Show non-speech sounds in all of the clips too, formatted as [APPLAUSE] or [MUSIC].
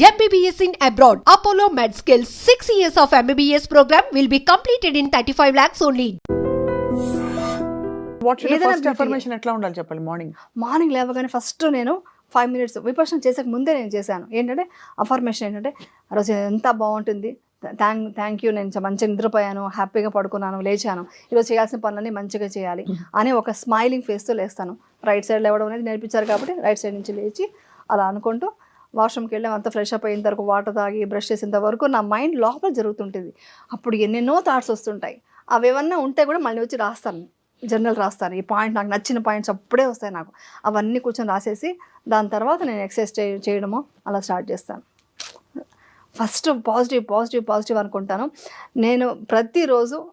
MBBS in abroad. Apollo MedSkill 6 years of MBBS program will be completed in 35 lakhs only. What should ఏదైనా first beauty. Affirmation ఎట్లా ఉండాలి చెప్పాలి morning morning లేవగానే first నేను five minutes Vipassana చేసే ముందే నేను చేశాను ఏంటంటే అఫర్మేషన్ ఏంటంటే ఆ రోజు ఎంత బాగుంటుంది థ్యాంక్ థ్యాంక్ యూ నేను మంచిగా నిద్రపోయాను హ్యాపీగా పడుకున్నాను లేచాను ఈరోజు చేయాల్సిన పనులన్నీ మంచిగా చేయాలి అని ఒక స్మైలింగ్ ఫేస్తో లేస్తాను రైట్ సైడ్ లేవడం అనేది నేర్పించారు కాబట్టి రైట్ సైడ్ నుంచి లేచి అలా అనుకుంటూ వాష్రూమ్కి వెళ్ళి అంతా ఫ్రెష్ అప్ అయిన వరకు వాటర్ తాగి బ్రష్ చేసేంత వరకు నా మైండ్ లోపల జరుగుతుంటుంది. అప్పుడు ఎన్నెన్నో థాట్స్ వస్తుంటాయి. అవి ఏమన్నా ఉంటే కూడా మళ్ళీ వచ్చి రాస్తాను. జర్నల్ రాస్తాను. ఈ పాయింట్ నాకు నచ్చిన పాయింట్స్ అప్పుడే వస్తాయి నాకు. అవన్నీ కూర్చొని రాసేసి దాని తర్వాత నేను ఎక్సర్సైజ్ చే చేయడము అలా స్టార్ట్ చేస్తాను. ఫస్ట్ పాజిటివ్ పాజిటివ్ పాజిటివ్ అనుకుంటాను. నేను ప్రతిరోజు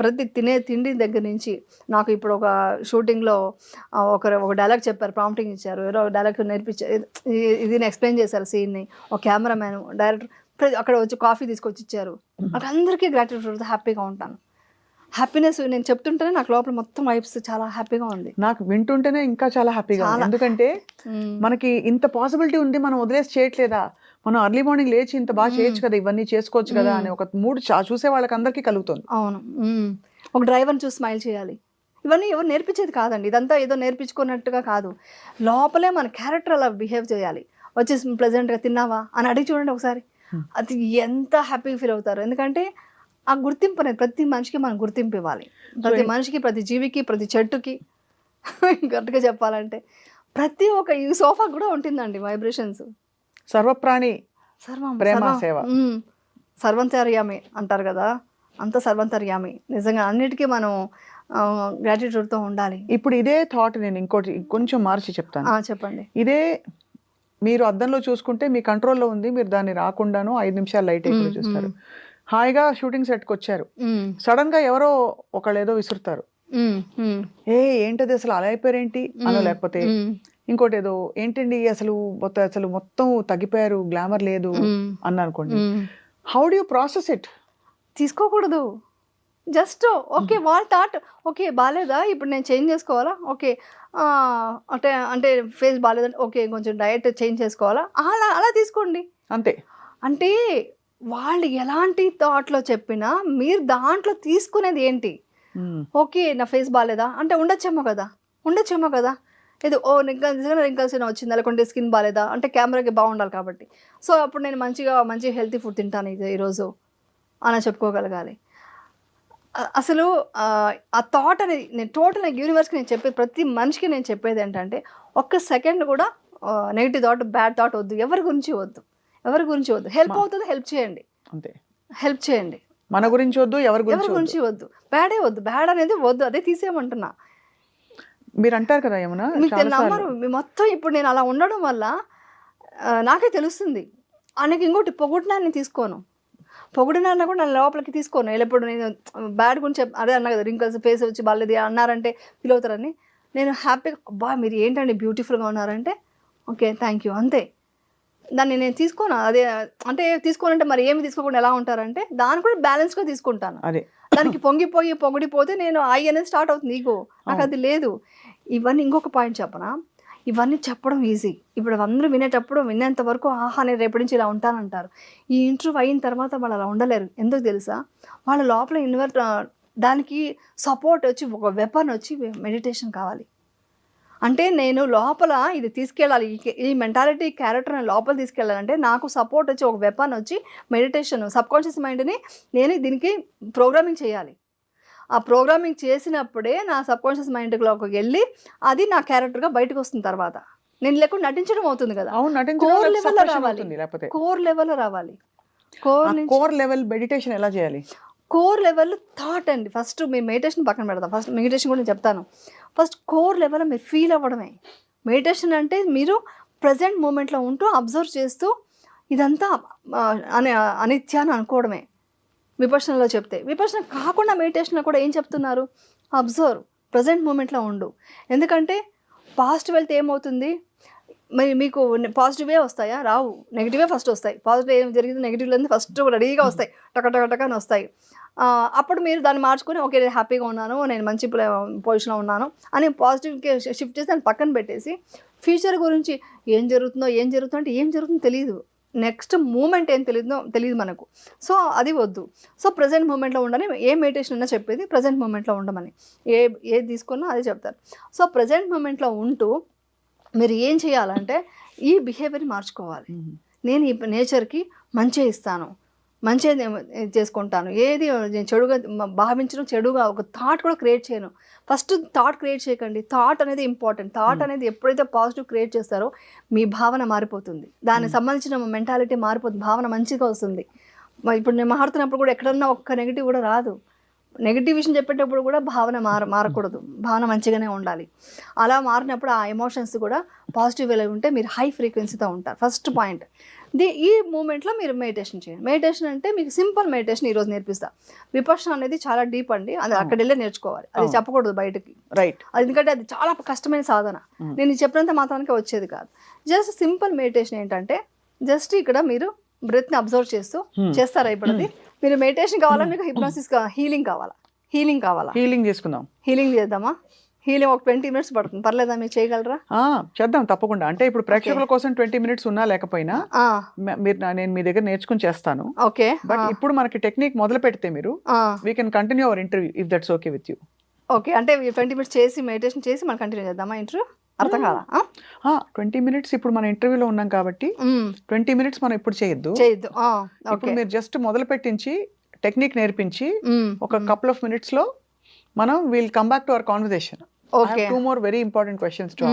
ప్రతి తినే తిండి దగ్గర నుంచి నాకు ఇప్పుడు ఒక షూటింగ్లో ఒకరు ఒక డైలాగ్ చెప్పారు ప్రాంప్టింగ్ ఇచ్చారు ఎవరో డైలాగ్ నేర్పించారు ఇది- ఎక్స్ప్లెయిన్ చేశారు సీన్ని ఒక కెమెరామ్యాన్ డైరెక్టర్ ప్రతి అక్కడ వచ్చి కాఫీ తీసుకొచ్చి ఇచ్చారు. అక్కడ అందరికీ గ్రాటిట్యూడ్ హ్యాపీగా ఉంటాను. హ్యాపీనెస్ నేను చెప్తుంటేనే నాకు లోపల మొత్తం వైబ్స్ చాలా హ్యాపీగా ఉంది. నాకు వింటుంటేనే ఇంకా చాలా హ్యాపీగా. ఎందుకంటే. మనకి ఇంత పాసిబిలిటీ ఉంది మనం వదిలేసి చేయట్లేదా? మనం అర్లీ మార్నింగ్ లేచి ఇంత బాగా చేయొచ్చు కదా ఇవన్నీ చేసుకోవచ్చు కదా అని ఒక మూడు చూసే వాళ్ళకి అందరికీ కలుగుతుంది. అవును. ఒక డ్రైవర్ని చూసి స్మైల్ చేయాలి. ఇవన్నీ ఎవరు నేర్పించేది కాదండి. ఇదంతా ఏదో నేర్పించుకున్నట్టుగా కాదు. లోపలే మన క్యారెక్టర్ అలా బిహేవ్ చేయాలి. వచ్చేసి ప్లెజెంట్గా తిన్నావా? అని అడిగి చూడండి ఒకసారి. అది ఎంత హ్యాపీగా ఫీల్ అవుతారు. ఎందుకంటే ఆ గుర్తింపు అనేది ప్రతి మనిషికి మనం గుర్తింపు ఇవ్వాలి. ప్రతి మనిషికి ప్రతి జీవికి ప్రతి చెట్టుకి [LAUGHS] కరెక్ట్గా చెప్పాలంటే ప్రతి ఒక్క ఈ సోఫా కూడా ఉంటుందండి వైబ్రేషన్స్ సర్వప్రాణి సర్వం ప్రేమ. సేవ. సర్వంతర్యామి అంటారు కదా అంత సర్వంతర్యామి నిజంగా అన్నిటికీ మనం గ్రాటిట్యూడ్తో ఉండాలి ఇప్పుడు ఇదే థాట్ నేను ఇంకోటి కొంచెం మార్చి చెప్తాను చెప్పండి ఇదే మీరు అద్దంలో చూసుకుంటే మీ కంట్రోల్లో ఉంది మీరు దాన్ని రాకుండాను ఐదు నిమిషాలు లైట్ ఎక్కువ చూస్తారు. హాయిగా షూటింగ్ సెట్కి వచ్చారు. సడన్గా ఎవరో ఒకళ్ళు ఏదో విసురుతారు. ఏ ఏంటది అసలు అలా అయిపోయారేంటి అనో. లేకపోతే. ఇంకోటి ఏదో ఏంటండి అసలు మొత్తం అసలు మొత్తం తగ్గిపోయారు గ్లామర్ లేదు. అన్న అనుకోండి. How do you process it తీసుకోకూడదు. జస్ట్ ఓకే వాళ్ళ థాట్ ఓకే బాగాలేదా ఇప్పుడు నేను చేంజ్ చేసుకోవాలా? ఓకే అంటే అంటే ఫేస్ బాగాలేదంటే ఓకే కొంచెం డయట్ చేంజ్ చేసుకోవాలా? అలా అలా తీసుకోండి. అంతే. అంటే వాళ్ళు ఎలాంటి థాట్లో చెప్పినా మీరు దాంట్లో తీసుకునేది ఏంటి. ఓకే నా ఫేస్ బాగాలేదా అంటే ఉండొచ్చేమో కదా. ఉండొచ్చేమో కదా. ఏదో ఓ రింకల్స్ రింకల్స్ ఏమైనా వచ్చిందా లేకుంటే స్కిన్ బాగాలేదా అంటే కెమెరాకి బాగుండాలి కాబట్టి. సో అప్పుడు నేను మంచిగా మంచి హెల్తీ ఫుడ్ తింటాను ఇది ఈరోజు అలా చెప్పుకోగలగాలి. అసలు ఆ, థాట్ అనేది నేను టోటల్ యూనివర్స్కి నేను చెప్పేది ప్రతి మనిషికి నేను చెప్పేది ఏంటంటే ఒక్క సెకండ్ కూడా నెగిటివ్ థాట్ బ్యాడ్ థాట్ వద్దు. ఎవరి గురించి వద్దు. ఎవరి గురించి వద్దు. హెల్ప్ అవుతుంది హెల్ప్ చేయండి. అంతే. హెల్ప్ చేయండి. మన గురించి వద్దు ఎవరి. గురించి వద్దు. బ్యాడే వద్దు. బ్యాడ్ అనేది వద్దు. అదే తీసేయమంటున్నా. మీరు అంటారు కదా ఏమన్నా మీకు. నమ్మరు మీ మొత్తం ఇప్పుడు నేను అలా ఉండడం వల్ల నాకే తెలుస్తుంది. ఆయనకి ఇంకోటి పొగుడినా నేను తీసుకోను. పొగిడినా కూడా నేను లోపలికి తీసుకోను. ఎప్పుడు నేను బ్యాడ్ గురించి చెప్ అదే అన్నా కదా రింకల్స్ ఫేస్ వచ్చి బాగాలేదు అన్నారంటే ఫీల్ అవుతారని. నేను హ్యాపీగా అబ్బా మీరు ఏంటండి బ్యూటిఫుల్గా ఉన్నారంటే ఓకే థ్యాంక్ యూ అంతే. దాన్ని నేను తీసుకోను? అదే అంటే తీసుకోనంటే మరి ఏమి తీసుకోకుండా ఎలా ఉంటారంటే దాన్ని కూడా బ్యాలెన్స్గా తీసుకుంటాను. అదే. దానికి పొంగిపోయి పొగిడిపోతే నేను ఐ అనేది స్టార్ట్ అవుతుంది ఈగో నాకు అది లేదు. ఇవన్నీ ఇంకొక పాయింట్ చెప్పనా? ఇవన్నీ చెప్పడం ఈజీ. ఇప్పుడు అందరూ వినేటప్పుడు వినేంత వరకు ఆహా నేను రేపటి నుంచి ఇలా ఉంటానంటారు. ఈ ఇంటర్వ్యూ అయిన తర్వాత వాళ్ళు అలా ఉండలేరు. ఎందుకు తెలుసా? వాళ్ళ లోపల ఇన్వర్ట్ దానికి సపోర్ట్ వచ్చి ఒక వెపన్ వచ్చి మెడిటేషన్ కావాలి. అంటే నేను లోపల ఇది తీసుకెళ్ళాలి. ఈ- మెంటాలిటీ క్యారెక్టర్ లోపల తీసుకెళ్ళాలంటే నాకు సపోర్ట్ వచ్చి ఒక వెపన్ వచ్చి మెడిటేషన్ సబ్ కాన్షియస్ మైండ్ని నేను దీనికి ప్రోగ్రామింగ్ చేయాలి. ఆ ప్రోగ్రామింగ్ చేసినప్పుడే నా సబ్ కాన్షియస్ మైండ్లోకి వెళ్ళి అది నా క్యారెక్టర్గా బయటకు వస్తుంది తర్వాత. నేను లేకుండా నటించడం అవుతుంది కదా. అవును కోర్ లెవెల్లో రావాలి. కోర్ లెవెల్లో రావాలి. కోర్ కోర్ లెవెల్ మెడిటేషన్ ఎలా చేయాలి? కోర్ లెవెల్ థాట్ అండి. ఫస్ట్ మీరు మెడిటేషన్ పక్కన పెడతాం. ఫస్ట్ మెడిటేషన్ కూడా నేను చెప్తాను. ఫస్ట్ కోర్ లెవెల్ మీరు ఫీల్ అవ్వడమే. మెడిటేషన్ అంటే మీరు ప్రజెంట్ మూమెంట్లో ఉంటూ అబ్జర్వ్ చేస్తూ ఇదంతా అని అనిత్యాన్ని అనుకోవడమే. విపర్శనలో చెప్తే. విపర్శన కాకుండా మెడిటేషన్లో కూడా ఏం చెప్తున్నారు? అబ్జర్వ్. ప్రజెంట్ మూమెంట్లో ఉండు. ఎందుకంటే పాస్ట్ వెళ్తే ఏమవుతుంది? మరి మీకు పాజిటివే వస్తాయా? రావు. నెగిటివే ఫస్ట్ వస్తాయి. పాజిటివ్ ఏం జరిగింది? నెగిటివ్లన్నీ ఫస్ట్ రెడీగా వస్తాయి. టక టక టక అని వస్తాయి. అప్పుడు మీరు దాన్ని మార్చుకొని ఓకే నేను హ్యాపీగా ఉన్నాను. నేను మంచి పొజిషన్లో ఉన్నాను అని పాజిటివ్కి షిఫ్ట్ చేసి దాన్ని పక్కన పెట్టేసి ఫ్యూచర్ గురించి ఏం జరుగుతుందో ఏం జరుగుతుందో అంటే ఏం జరుగుతుందో తెలియదు నెక్స్ట్ మూమెంట్ ఏం తెలియదో తెలియదు మనకు. సో అది వద్దు. సో ప్రజెంట్ మూమెంట్లో ఉండని ఏ మెడిటేషన్ అయినా చెప్పేది ప్రజెంట్ మూమెంట్లో ఉండమని. ఏ ఏది తీసుకున్నా అదే చెప్తారు. సో ప్రజెంట్ మూమెంట్లో ఉంటూ మీరు ఏం చేయాలంటే ఈ బిహేవియర్ మార్చుకోవాలి. నేను ఈ నేచర్కి మంచి ఇస్తాను. మంచి చేసుకుంటాను. ఏది నేను చెడుగా భావించడం చెడుగా ఒక థాట్ కూడా క్రియేట్ చేయను. ఫస్ట్ థాట్ క్రియేట్ చేయకండి. థాట్ అనేది ఇంపార్టెంట్ థాట్ అనేది ఎప్పుడైతే పాజిటివ్ క్రియేట్ చేస్తారో మీ భావన మారిపోతుంది. దానికి సంబంధించిన మెంటాలిటీ మారిపోతుంది. భావన మంచిగా వస్తుంది. ఇప్పుడు నేను మాట్లాడుతున్నప్పుడు కూడా ఎక్కడన్నా ఒక్క నెగిటివ్ కూడా రాదు. నెగిటివ్ విషయం చెప్పేటప్పుడు కూడా భావన మార మారకూడదు. భావన మంచిగానే ఉండాలి. అలా మారినప్పుడు ఆ ఎమోషన్స్ కూడా పాజిటివ్ వేలో ఉంటే మీరు హై ఫ్రీక్వెన్సీతో ఉంటారు. ఫస్ట్ పాయింట్ ది ఈ మూమెంట్లో మీరు మెడిటేషన్ చేయండి. మెడిటేషన్ అంటే మీకు సింపుల్ మెడిటేషన్ ఈరోజు నేర్పిస్తా. విపక్షణ అనేది చాలా డీప్ అండి. అది అక్కడ వెళ్ళే నేర్చుకోవాలి. అది. చెప్పకూడదు బయటకి. రైట్ అది ఎందుకంటే అది చాలా కష్టమైన సాధన. నేను చెప్పినంత మాత్రానికి వచ్చేది కాదు. జస్ట్ సింపుల్ మెడిటేషన్ ఏంటంటే జస్ట్ ఇక్కడ మీరు బ్రెత్ని అబ్జర్వ్ చేస్తూ చేస్తారా ఇప్పుడు మీరు మెడిటేషన్ కావాలా? మీకు హిప్నోసిస్ హీలింగ్ కావాలా? హీలింగ్ కావాలా? హీలింగ్ చేసుకుందాం. హీలింగ్ చేద్దామా? హీలింగ్ ఒక ట్వంటీ మినిట్స్ పడుతుంది. పర్లేదా? మీరు చేయగలరా? చేద్దాం తప్పకుండా. అంటే ఇప్పుడు ప్రేక్షకుల కోసం ట్వంటీ మినిట్స్ ఉన్నా లేకపోయినా మీరు నేను మీ దగ్గర నేర్చుకుని చేస్తాను. ఓకే బట్ ఇప్పుడు మనకి టెక్నిక్ మొదలు పెడితే మీరు we can continue our interview if that's okay with you okay అంటే ట్వంటీ మినిట్స్ చేసి మెడిటేషన్ చేసి మనం కంటిన్యూ చేద్దామా ఇంటర్వ్యూ అర్థం కాదా? ట్వంటీ మినిట్స్ ఇప్పుడు మన ఇంటర్వ్యూలో ఉన్నాం కాబట్టి. ట్వంటీ మినిట్స్ మనం ఇప్పుడు చేయొద్దు. చేయొద్దు. ఇప్పుడు మీరు జస్ట్ మొదలు పెట్టించి టెక్నిక్ నేర్పించి. ఒక కపుల్ ఆఫ్ మినిట్స్లో మనం will come back to our conversation okay. Two more very important questions to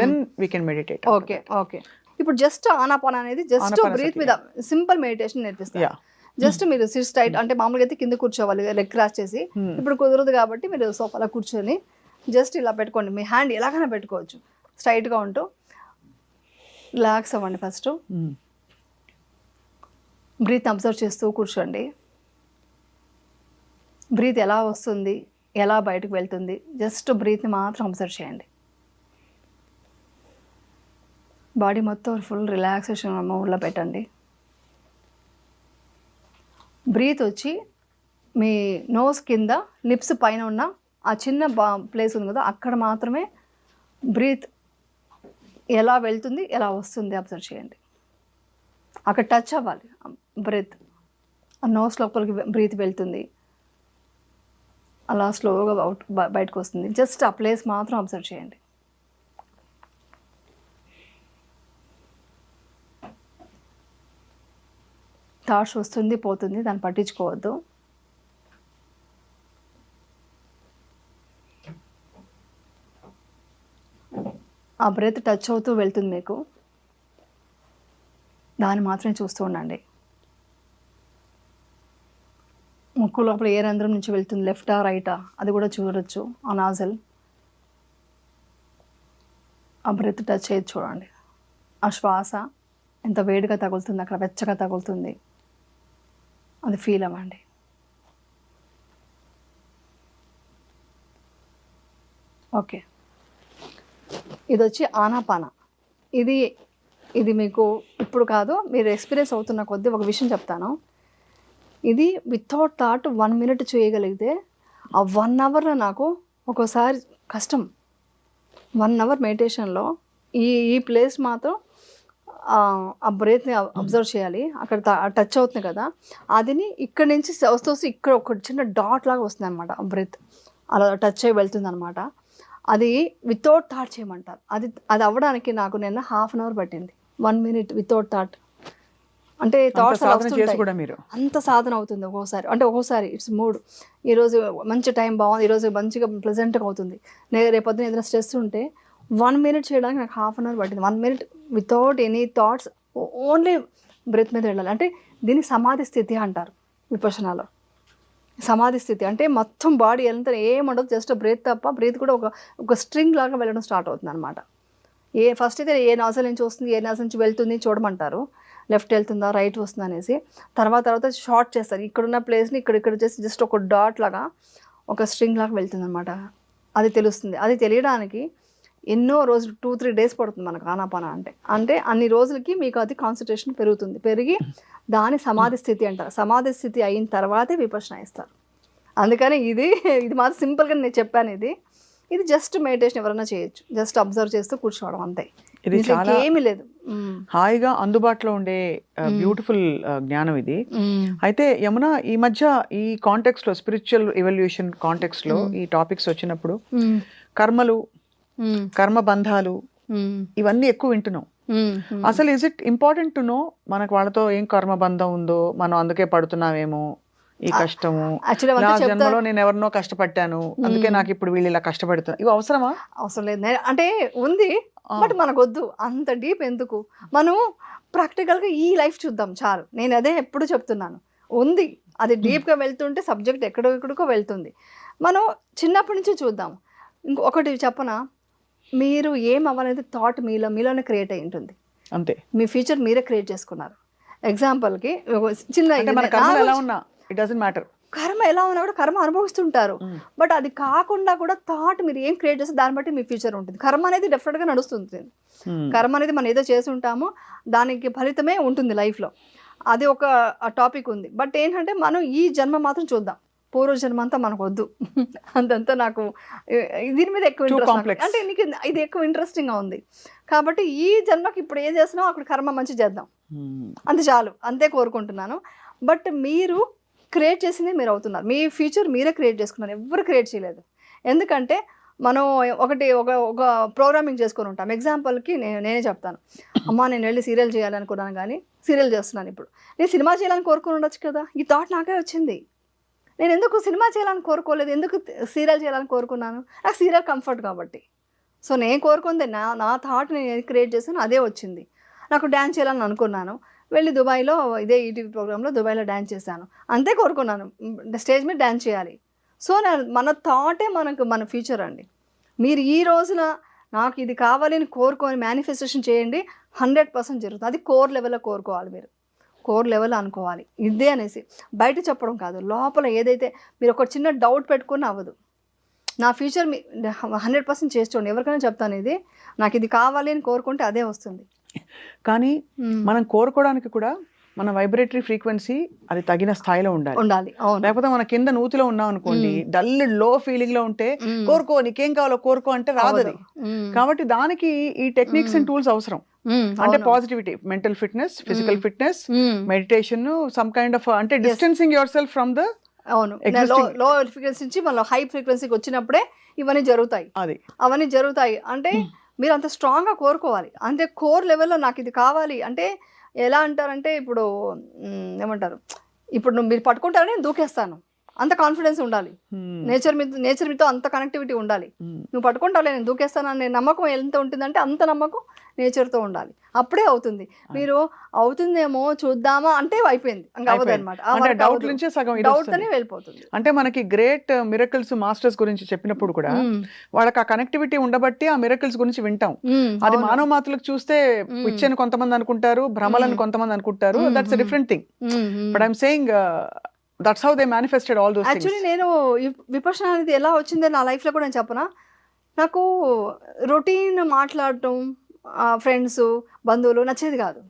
then we can meditate okay okay. ఇప్పుడు జస్ట్ ఆనాపాన అనేది జస్ట్. బ్రీత్ మీద సింపుల్ మెడిటేషన్ నేర్పిస్తారు. యా జస్ట్ మీరు సిట్ టైట్ అంటే మామూలుగా అయితే కింద కూర్చోవాలి లెగ్ క్రాస్ చేసి. Hmm. ఇప్పుడు కుదరదు కాబట్టి మీరు సోఫాలో కూర్చొని జస్ట్ ఇలా పెట్టుకోండి. మీ హ్యాండ్ ఎలాగైనా పెట్టుకోవచ్చు. స్ట్రైట్గా ఉంటూ రిలాక్స్ అవ్వండి ఫస్ట్ బ్రీత్ అబ్జర్వ్ చేస్తూ కూర్చోండి. బ్రీత్ ఎలా వస్తుంది? ఎలా బయటకు వెళ్తుంది? జస్ట్ బ్రీత్ని మాత్రం అబ్జర్వ్ చేయండి. బాడీ మొత్తం ఫుల్ రిలాక్సేషన్ మూడ్లో పెట్టండి. బ్రీత్ వచ్చి మీ నోస్ కింద లిప్స్ పైన ఉన్న ఆ చిన్న బా ప్లేస్ ఉంది కదా అక్కడ మాత్రమే బ్రీత్ ఎలా వెళ్తుంది ఎలా వస్తుంది అబ్జర్వ్ చేయండి. అక్కడ టచ్ అవ్వాలి బ్రీత్. ఆ నోస్ లోపలికి బ్రీత్ వెళ్తుంది. అలా స్లోగా అవుట్ బ- బయటకు వస్తుంది. జస్ట్ ఆ ప్లేస్ మాత్రం అబ్జర్వ్ చేయండి. థాట్స్ వస్తుంది పోతుంది దాన్ని పట్టించుకోవద్దు. ఆ బ్రెత్ టచ్ అవుతూ వెళ్తుంది మీకు. దాన్ని మాత్రమే చూస్తూ ఉండండి. ముక్కు లోపల ఏ రంధ్రం నుంచి వెళ్తుంది? లెఫ్టా రైటా? అది కూడా చూడొచ్చు ఆ నాజల్ ఆ బ్రెత్ టచ్ అయ్యేది చూడండి. ఆ శ్వాస ఎంత వేడిగా తగులుతుంది అక్కడ వెచ్చగా తగులుతుంది. అది ఫీల్ అవ్వండి. ఓకే. ఇది వచ్చి ఆనాపాన. ఇది ఇది మీకు ఇప్పుడు కాదు మీరు ఎక్స్పీరియన్స్ అవుతున్న కొద్దీ ఒక విషయం చెప్తాను. ఇది వితౌట్ థాట్ వన్ మినిట్ చేయగలిగితే ఆ వన్ అవర్లో నాకు ఒక్కోసారి కష్టం. వన్ అవర్ మెడిటేషన్లో ఈ ఈ ప్లేస్ మాత్రం ఆ, బ్రేత్ని అబ్జర్వ్ చేయాలి. అక్కడ టచ్ అవుతుంది కదా. అదిని ఇక్కడ నుంచి వస్తూ వస్తూ ఇక్కడ ఒక చిన్న డాట్ లాగా వస్తుంది అనమాట ఆ బ్రెత్ అలా టచ్ అయ్యి వెళ్తుంది అనమాట అది వితౌట్ థాట్ చేయమంటారు. అది అది అవ్వడానికి నాకు నిన్న హాఫ్ అన్ అవర్ పట్టింది. వన్ మినిట్ వితౌట్ థాట్ అంటే థాట్స్ మీరు. అంత సాధన అవుతుంది ఒక్కోసారి. అంటే ఒక్కోసారి ఇట్స్ మూడ్ ఈరోజు మంచి టైం బాగుంది ఈరోజు మంచిగా ప్లెజెంట్గా అవుతుంది. నేను రేపొద్దున ఏదైనా స్ట్రెస్ ఉంటే వన్ మినిట్ చేయడానికి నాకు హాఫ్ అన్ అవర్ పట్టింది. One minute without any thoughts only breath మీద వెళ్ళాలి. అంటే దీన్ని సమాధి స్థితి అంటారు విపశనాలో. సమాధి స్థితి. అంటే మొత్తం బాడీ ఎంత ఏముండదు జస్ట్ బ్రీత్ తప్ప బ్రీత్ కూడా ఒక ఒక స్ట్రింగ్ లాగా వెళ్ళడం స్టార్ట్ అవుతుంది అనమాట ఏ ఫస్ట్ అయితే ఏ నాజల్ నుంచి వస్తుంది ఏ నాజల్ నుంచి వెళ్తుంది చూడమంటారు. లెఫ్ట్ వెళ్తుందా రైట్ వస్తుందా అనేసి. తర్వాత తర్వాత షార్ట్ చేస్తారు. ఇక్కడున్న ప్లేస్ని ఇక్కడ ఇక్కడ చేసి జస్ట్ ఒక డాట్ లాగా ఒక స్ట్రింగ్ లాగా వెళ్తుంది అనమాట అది తెలుస్తుంది. అది తెలియడానికి ఎన్నో రోజులు టూ త్రీ డేస్ పడుతుంది మనకు ఆనాపాన అంటే. అంటే అన్ని రోజులకి మీకు అది కాన్సన్ట్రేషన్ పెరుగుతుంది. పెరిగి దాని సమాధి స్థితి అంటారు. సమాధి స్థితి అయిన తర్వాతే విపక్షణ ఇస్తారు. అందుకని ఇది ఇది మాత్రం సింపుల్గా నేను చెప్పాను ఇది. ఇది జస్ట్ మెడిటేషన్ ఎవరైనా చేయొచ్చు. జస్ట్ అబ్జర్వ్ చేస్తూ కూర్చోవడం అంతే. ఇది ఏమీ లేదు. హాయిగా అందుబాటులో ఉండే బ్యూటిఫుల్ జ్ఞానం ఇది. అయితే యమున ఈ మధ్య ఈ కాంటెక్స్ట్లో స్పిరిచువల్ ఎవల్యూషన్ కాంటెక్స్ట్లో ఈ టాపిక్స్ వచ్చినప్పుడు. కర్మలు. కర్మ బంధాలు. ఇవన్నీ ఎక్కువ వింటున్నాం. అసలు is it important to know మనకు వాళ్ళతో ఏం కర్మ బంధం ఉందో? మనం అందుకే పడుతున్నామేమో ఈ కష్టము. నా జన్మలో నేను ఎవరినో కష్టపడ్డాను అందుకే నాకు ఇప్పుడు వీళ్ళు ఇలా కష్టపడుతున్నా. ఇవి అవసరమా? అవసరం లేదు. అంటే ఉంది బట్ మనకు వద్దు అంత డీప్ ఎందుకు? మనం ప్రాక్టికల్గా ఈ లైఫ్ చూద్దాం చాలు. నేను అదే ఎప్పుడు చెప్తున్నాను. ఉంది. అది డీప్గా వెళ్తుంటే సబ్జెక్ట్ ఎక్కడో ఎక్కడికో వెళ్తుంది. మనం చిన్నప్పటి నుంచి చూద్దాం. ఇంకొకటి చెప్పనా? మీరు ఏం అవ్వాలనేది థాట్ మీలో మీలోనే క్రియేట్ అయి ఉంటుంది. అంతే. మీ ఫ్యూచర్ మీరే క్రియేట్ చేసుకున్నారు. ఎగ్జాంపుల్కి చిన్న ఇట్ డజంట్ మ్యాటర్ కర్మ ఎలా ఉన్నా కూడా కర్మ అనుభవిస్తుంటారు. బట్ అది కాకుండా కూడా థాట్ మీరు ఏం క్రియేట్ చేస్తే దాన్ని బట్టి మీ ఫ్యూచర్ ఉంటుంది. కర్మ అనేది డెఫినెట్గా నడుస్తుంది. కర్మ అనేది మనం ఏదో చేసి ఉంటామో దానికి ఫలితమే ఉంటుంది లైఫ్లో అది ఒక టాపిక్ ఉంది. బట్ ఏంటంటే మనం ఈ జన్మ మాత్రం చూద్దాం. పూర్వ జన్మ అంతా మనకు వద్దు అంతంతా నాకు దీని మీద ఎక్కువ ఇంట్రెస్ట్. అంటే నీకు ఇది ఎక్కువ ఇంట్రెస్టింగ్గా ఉంది. కాబట్టి ఈ జన్మకి ఇప్పుడు ఏం చేస్తున్నామో అక్కడ కర్మ మంచి చేద్దాం. అంతే చాలు. అంతే కోరుకుంటున్నాను. బట్ మీరు క్రియేట్ చేసింది మీరు అవుతున్నారు. మీ ఫ్యూచర్ మీరే క్రియేట్ చేసుకున్నారు. ఎవరు క్రియేట్ చేయలేదు. ఎందుకంటే మనం ఒకటి ఒక ఒక ప్రోగ్రామింగ్ చేసుకొని ఉంటాం. ఎగ్జాంపుల్కి నేను నేనే చెప్తాను. అమ్మా నేను వెళ్ళి సీరియల్ చేయాలనుకున్నాను కానీ సీరియల్ చేస్తున్నాను ఇప్పుడు. నేను సినిమా చేయాలని కోరుకుని ఉండొచ్చు కదా? ఈ థాట్ నాకే వచ్చింది. నేను ఎందుకు సినిమా చేయాలని కోరుకోలేదు ఎందుకు సీరియల్ చేయాలని కోరుకున్నాను? నాకు సీరియల్ కంఫర్ట్ కాబట్టి. సో నేను కోరుకుంది నా నా థాట్ నేను క్రియేట్ చేశాను అదే వచ్చింది. నాకు డ్యాన్స్ చేయాలని అనుకున్నాను. వెళ్ళి దుబాయ్లో ఇదే ఈటీవీ ప్రోగ్రాంలో దుబాయ్లో డ్యాన్స్ చేశాను. అంతే కోరుకున్నాను. స్టేజ్ మీద డ్యాన్స్ చేయాలి. సో నా- మన థాటే మనకు మన ఫ్యూచర్ అండి. మీరు ఈ రోజున నాకు ఇది కావాలని కోరుకొని మేనిఫెస్టేషన్ చేయండి హండ్రెడ్ పర్సెంట్ జరుగుతుంది. అది కోర్ లెవెల్లో కోరుకోవాలి మీరు. కోర్ లెవెల్ అనుకోవాలి. ఇదే అనేసి. బయట చెప్పడం కాదు. లోపల ఏదైతే మీరు ఒక చిన్న డౌట్ పెట్టుకుని అవ్వదు. నా ఫ్యూచర్ మీ హండ్రెడ్ పర్సెంట్ చేసి చూడండి. ఎవరికైనా చెప్తాను ఇది నాకు ఇది కావాలి అని కోరుకుంటే అదే వస్తుంది. కానీ మనం కోరుకోవడానికి కూడా మన వైబ్రేటరీ ఫ్రీక్వెన్సీ అది తగిన స్థాయిలో ఉండాలి. ఉండాలి. లేకపోతే మన కింద నూతిలో ఉన్నాం అనుకోండి డల్లో ఫీలింగ్లో ఉంటే. కోరుకో నీకేం కావాలో కోరుకో అంటే రాదు. కాబట్టి దానికి ఈ టెక్నిక్స్ అండ్ టూల్స్ అవసరం. అంటే అవును. Positivity mental fitness physical fitness. Meditation some kind of అంటే distancing yourself from the అవును. లో ఫ్రీక్వెన్సీ నుంచి మళ్ళీ హై ఫ్రీక్వెన్సీకి వచ్చినప్పుడే ఇవన్నీ జరుగుతాయి. అది. అవన్నీ జరుగుతాయి. అంటే మీరు అంత స్ట్రాంగ్గా కోరుకోవాలి. అంటే కోర్ లెవెల్లో నాకు ఇది కావాలి. అంటే ఎలా అంటారంటే ఇప్పుడు ఏమంటారు? ఇప్పుడు మీరు పట్టుకుంటారని నేను దూకేస్తాను. అంత కాన్ఫిడెన్స్ ఉండాలి. Hmm. నేచర్ మీద నేచర్ మీతో అంత కనెక్టివిటీ ఉండాలి. Hmm. నువ్వు పట్టుకుంటావులే నేను దూకేస్తాను అనే నమ్మకం ఎంత ఉంటుందంటే అంత నమ్మకం నేచర్తో ఉండాలి. అప్పుడే అవుతుంది. మీరు అవుతుందేమో చూద్దామా అంటే అయిపోయింది. అనమాట డౌట్ నుంచే సగం డౌట్. అనే వెళ్ళిపోతుంది. అంటే మనకి గ్రేట్ మిరకల్స్ మాస్టర్స్ గురించి చెప్పినప్పుడు కూడా మ్మ్. వాళ్ళకి ఆ కనెక్టివిటీ ఉండబట్టి ఆ మిరకల్స్ గురించి వింటాం. అది. మానవ మాతలకు చూస్తే పిచ్చని కొంతమంది అనుకుంటారు భ్రమలని కొంతమంది అనుకుంటారు. That's different thing. But I'm saying that's how they manifested all those actually నేను విపర్శన అనేది ఎలా వచ్చిందో నా లైఫ్లో కూడా నేను చెప్పనా? నాకు రొటీన్ మాట్లాడటం ఫ్రెండ్స్ బంధువులు నచ్చేది కాదు.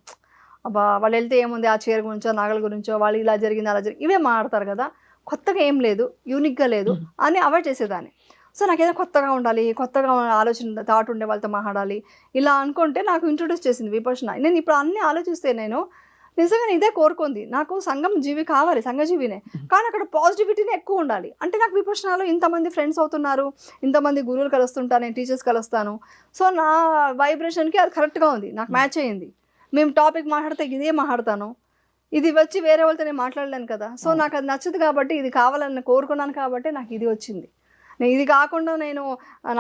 అబ్బా వాళ్ళు వెళ్తే ఏముంది? ఆ చీర గురించో నగల గురించో వాళ్ళు ఇలా జరిగింది అలా జరిగింది ఇవే మాట్లాడతారు కదా. కొత్తగా ఏం లేదు యూనిక్గా లేదు అని అవాయిడ్ చేసేదాన్ని. సో నాకేదో కొత్తగా ఉండాలి కొత్తగా ఆలోచన థాట్ ఉండే వాళ్ళతో మాట్లాడాలి ఇలా అనుకుంటే నాకు ఇంట్రొడ్యూస్ చేసింది విపర్శన. నేను ఇప్పుడు అన్నీ ఆలోచిస్తే నేను నిజంగా ఇదే కోరుకుంది. నాకు సంఘం జీవి కావాలి సంఘజీవినే కానీ అక్కడ పాజిటివిటీనే ఎక్కువ ఉండాలి. అంటే నాకు విపక్షణాలు ఇంతమంది ఫ్రెండ్స్ అవుతున్నారు ఇంతమంది గురువులు కలుస్తుంటాను నేను టీచర్స్ కలుస్తాను. సో నా వైబ్రేషన్కి అది కరెక్ట్గా ఉంది. నాకు మ్యాచ్ అయ్యింది. మేము టాపిక్ మాట్లాడితే ఇదే మాట్లాడతాను. ఇది వచ్చి వేరే వాళ్ళతో నేను మాట్లాడలేను కదా. సో నాకు అది నచ్చదు కాబట్టి ఇది కావాలని కోరుకున్నాను కాబట్టి నాకు ఇది వచ్చింది. ఇది కాకుండా నేను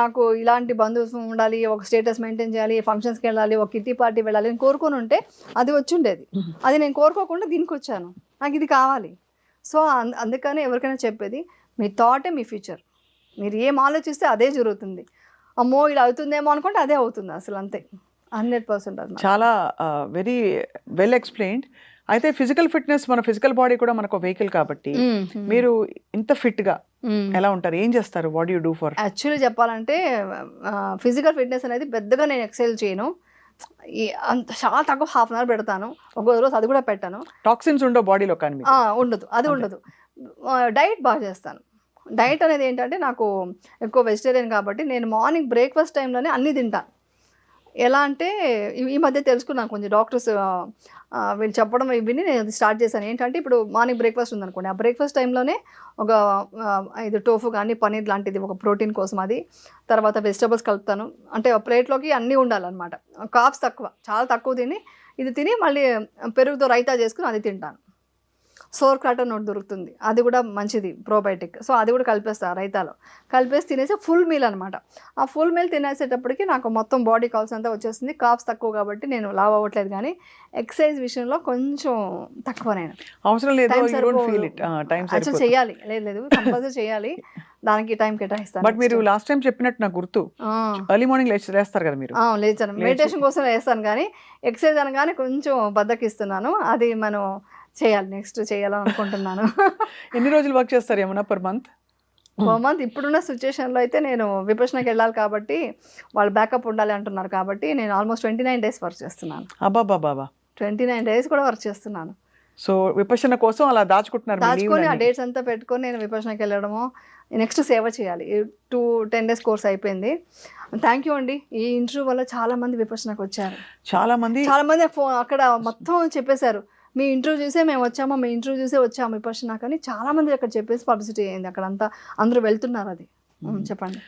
నాకు ఇలాంటి బంధుత్వం ఉండాలి ఒక స్టేటస్ మెయింటైన్ చేయాలి ఫంక్షన్స్కి వెళ్ళాలి ఒక కిట్టి పార్టీ వెళ్ళాలి అని కోరుకొని ఉంటే అది వచ్చి ఉండేది అది నేను కోరుకోకుండా దీనికి వచ్చాను నాకు ఇది కావాలి. సో అందుకని ఎవరికైనా చెప్పేది మీ థాటే మీ ఫ్యూచర్ మీరు ఏం ఆలోచిస్తే అదే జరుగుతుంది. అమ్మో ఇలా అవుతుందేమో అనుకుంటే అదే అవుతుంది అసలు అంతే. హండ్రెడ్ పర్సెంట్ చాలా వెరీ వెల్ ఎక్స్ప్లెయిన్డ్. అయితే ఫిజికల్ ఫిట్నెస్ మన ఫిజికల్ బాడీ కూడా మనకు వెహికల్ కాబట్టి మీరు ఇంత ఫిట్గా ఎలా ఉంటారు? ఏం చేస్తారు? What you do for actually చెప్పాలంటే ఫిజికల్ ఫిట్నెస్ అనేది పెద్దగా నేను ఎక్సైల్ చేయను. అంత చాలా తక్కువ హాఫ్ అన్ అవర్ పెడతాను. ఒక రోజు అది కూడా పెట్టాను. టాక్సిన్స్ ఉండవు బాడీలో కానీ ఉండదు. అది ఉండదు. డైట్ బాగా చేస్తాను. డైట్ అనేది ఏంటంటే నాకు ఎక్కువ వెజిటేరియన్ కాబట్టి నేను మార్నింగ్ బ్రేక్ఫాస్ట్ టైంలోనే అన్నీ తింటాను. ఎలా అంటే ఈ- మధ్య తెలుసుకున్నాను కొంచెం డాక్టర్స్ వీళ్ళు చెప్పడం విని నేను అది స్టార్ట్ చేశాను. ఏంటంటే ఇప్పుడు మార్నింగ్ బ్రేక్ఫాస్ట్ ఉందనుకోండి. ఆ బ్రేక్ఫాస్ట్ టైంలోనే ఒక ఇది టోఫు కానీ పన్నీర్ లాంటిది ఒక ప్రోటీన్ కోసం అది తర్వాత వెజిటబుల్స్ కలుపుతాను. అంటే ఆ ప్లేట్లోకి అన్నీ ఉండాలన్నమాట. కాప్స్ తక్కువ చాలా తక్కువ తిని ఇది తిని మళ్ళీ పెరుగుతో రైతా చేసుకుని అది తింటాను. సోర్ కాటన్ ఒకటి దొరుకుతుంది. అది కూడా మంచిది ప్రోబయోటిక్. సో అది కూడా కలిపేస్తా రైతాలో. కలిపేసి తినేసి ఫుల్ మీల్ అనమాట ఆ ఫుల్ మీల్ తినేసేటప్పటికి నాకు మొత్తం బాడీ కావాల్సినంత వచ్చేస్తుంది కాప్స్ తక్కువ కాబట్టి నేను లావ్ అవ్వట్లేదు కానీ ఎక్సర్సైజ్ విషయంలో కొంచెం తక్కువ నేను అవసరం లేదు చేయాలి లేదు లేదు కంపల్సరీ చేయాలి దానికి టైం కేటాయిస్తాను బట్ మీరు లాస్ట్ టైం చెప్పినట్టు నాకు గుర్తు. ఎర్లీ మార్నింగ్ లేచి లేస్తారు కదా మీరు. లేచాను. మెడిటేషన్ కోసం వేస్తాను కానీ ఎక్సర్సైజ్ అనగానే కొంచెం బద్దకిస్తున్నాను. అది మనం చేయాలి నెక్స్ట్ చేయాలని అనుకుంటున్నాను [LAUGHS] ఎన్ని రోజులు వర్క్ చేస్తారు ఏమన్నా పర్ మంత్ మంత్ ఇప్పుడున్న సిచ్యుయేషన్లో అయితే నేను విపక్షణకి వెళ్ళాలి కాబట్టి వాళ్ళు బ్యాకప్ ఉండాలి అంటున్నారు కాబట్టి నేను almost twenty nine days work చేస్తున్నాను. అబ్బాబా బాబా ట్వంటీ నైన్ డేస్ కూడా వర్క్ చేస్తున్నాను. సో విపశన కోసం అలా దాచుకుంటున్నారు దాచుకొని ఆ. డేట్స్ అంతా పెట్టుకొని నేను విపక్షణకి వెళ్ళడము నెక్స్ట్ సేవ చేయాలి. టూ టెన్ డేస్ కోర్స్ అయిపోయింది. థ్యాంక్ యూ అండి. ఈ ఇంటర్వ్యూ వల్ల చాలా మంది విపక్షణకు వచ్చారు చాలా మంది చాలా మంది ఫోన్ అక్కడ మొత్తం చెప్పేశారు. మీ ఇంటర్వ్యూ చూసే మేము వచ్చాము? మీ ఇంటర్వ్యూ చూసే వచ్చాము? విపక్షణ కానీ చాలా మంది అక్కడ చెప్పేసి పబ్లిసిటీ అయింది అక్కడ అంతా అందరూ వెళ్తున్నారు అది. చెప్పండి.